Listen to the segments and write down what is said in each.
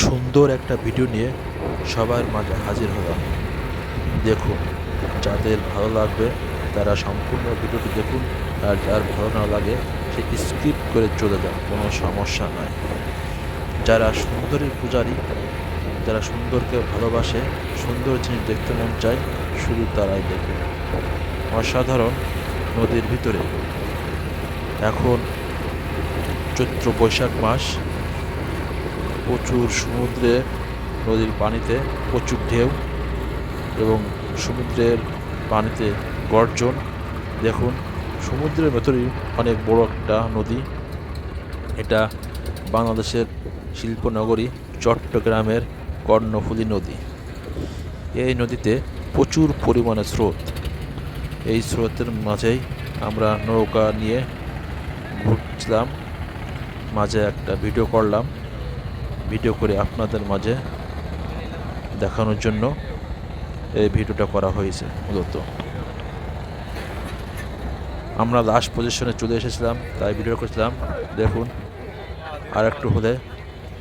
সুন্দর একটা ভিডিও নিয়ে সবার মাঝে হাজির হলাম। দেখুন, যাদের ভালো লাগবে তারা সম্পূর্ণ ভিডিওটি দেখুন, আর যার ভালো না লাগে সে স্কিপ করে চলে যান, কোনো সমস্যা নয় যারা সুন্দরীর পূজারী, যারা সুন্দরকে ভালোবাসে, সুন্দর জিনিস দেখতে মন চায়, শুধু তারাই দেখবে অসাধারণ নদীর ভিতরে। এখন চৈত্র বৈশাখ মাস প্রচুর সমুদ্রে, নদীর পানিতে প্রচুর ঢেউ এবং সমুদ্রের পানিতে গর্জন। দেখুন, সমুদ্রের ভেতরেই অনেক বড় একটা নদী। এটা বাংলাদেশের শিল্পনগরী, চট্টগ্রামের কর্ণফুলী নদী। এই নদীতে প্রচুর পরিমাণে স্রোত। এই স্রোতের মাঝেই আমরা নৌকা নিয়ে ঘুরছিলাম। মাঝে একটা ভিডিও করলাম। ভিডিও করে আপনাদের মাঝে দেখানোর জন্য এই ভিডিওটা করা হয়েছে মূলত। আমরা লাস্ট পজিশনে চলে এসেছিলাম, তাই ভিডিও করছিলাম। দেখুন আর একটু হলে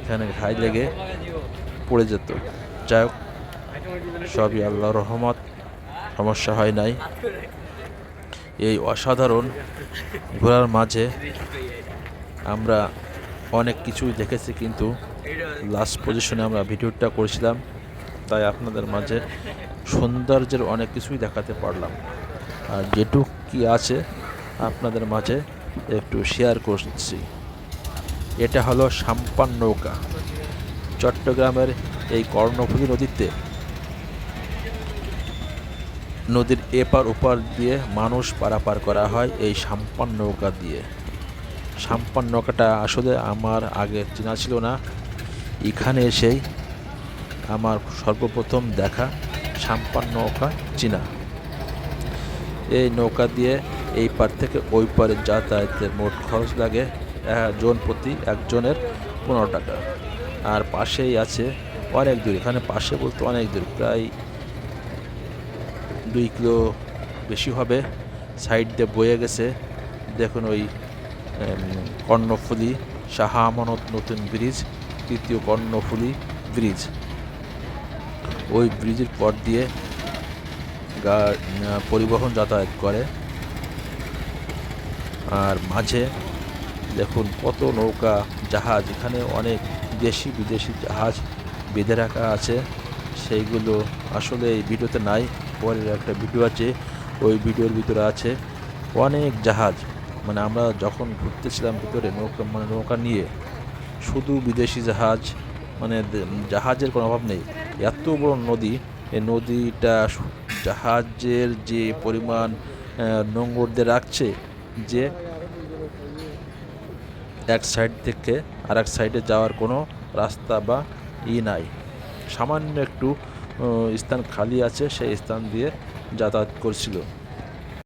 এখানে ঘাই লেগে পড়ে যেত। যাই হোক, সবই আল্লাহ রহমত, সমস্যা হয় নাই। এই অসাধারণ ঘোরার মাঝে আমরা অনেক কিছুই দেখেছি, কিন্তু লাস্ট পজিশনে আমরা ভিডিওটা করেছিলাম। তাই আপনাদের মাঝে সৌন্দর্যের অনেক কিছুই দেখাতে পারলাম। আর যেটুক কি আছে আপনাদের মাঝে একটু শেয়ার করছি। এটা হলো সাম্পান নৌকা। চট্টগ্রামের এই কর্ণফুলী নদীতে নদীর এপার ওপার দিয়ে মানুষ পারাপার করা হয় এই সাম্পান নৌকা দিয়ে। সাম্পান নৌকাটা আসলে আমার আগে চেনা ছিল না। এখানে এসেই আমার সর্বপ্রথম দেখা সাম্পান নৌকা চিনা। এই নৌকা দিয়ে এই পার থেকে ওই পারে যাতায়াতের মোট খরচ লাগে জন প্রতি একজনের পনেরো টাকা। আর পাশেই আছে অনেক দূর, এখানে পাশে বলতে অনেক দূর, প্রায় দুই কিলো বেশি হবে। সাইড দিয়ে বয়ে গেছে। দেখুন ওই কর্ণফুলী শাহ আমানত নতুন ব্রিজ, তৃতীয় কর্ণফুলী ব্রিজ। ওই ব্রিজের পর দিয়ে পরিবহন যাতায়াত করে। আর মাঝে দেখুন কত নৌকা, জাহাজ, এখানে অনেক দেশি বিদেশি জাহাজ বেঁধে রাখা আছে। সেইগুলো আসলে এই ভিডিওতে নাই, পরের একটা ভিডিও আছে, ওই ভিডিওর ভিতরে আছে অনেক জাহাজ। মানে আমরা যখন ঘুরতেছিলাম ভিতরে নৌকা মানে নৌকা নিয়ে, শুধু বিদেশি জাহাজ মানে জাহাজের কোনো অভাব নেই। এত বড় নদী এই নদীটা জাহাজের যে পরিমাণ নোঙর দিয়ে রাখছে যে এক সাইড থেকে আর এক সাইডে যাওয়ার কোনো রাস্তা বা ই নাই। সামান্য একটু স্থান খালি আছে, সেই স্থান দিয়ে যাতায়াত করছিল।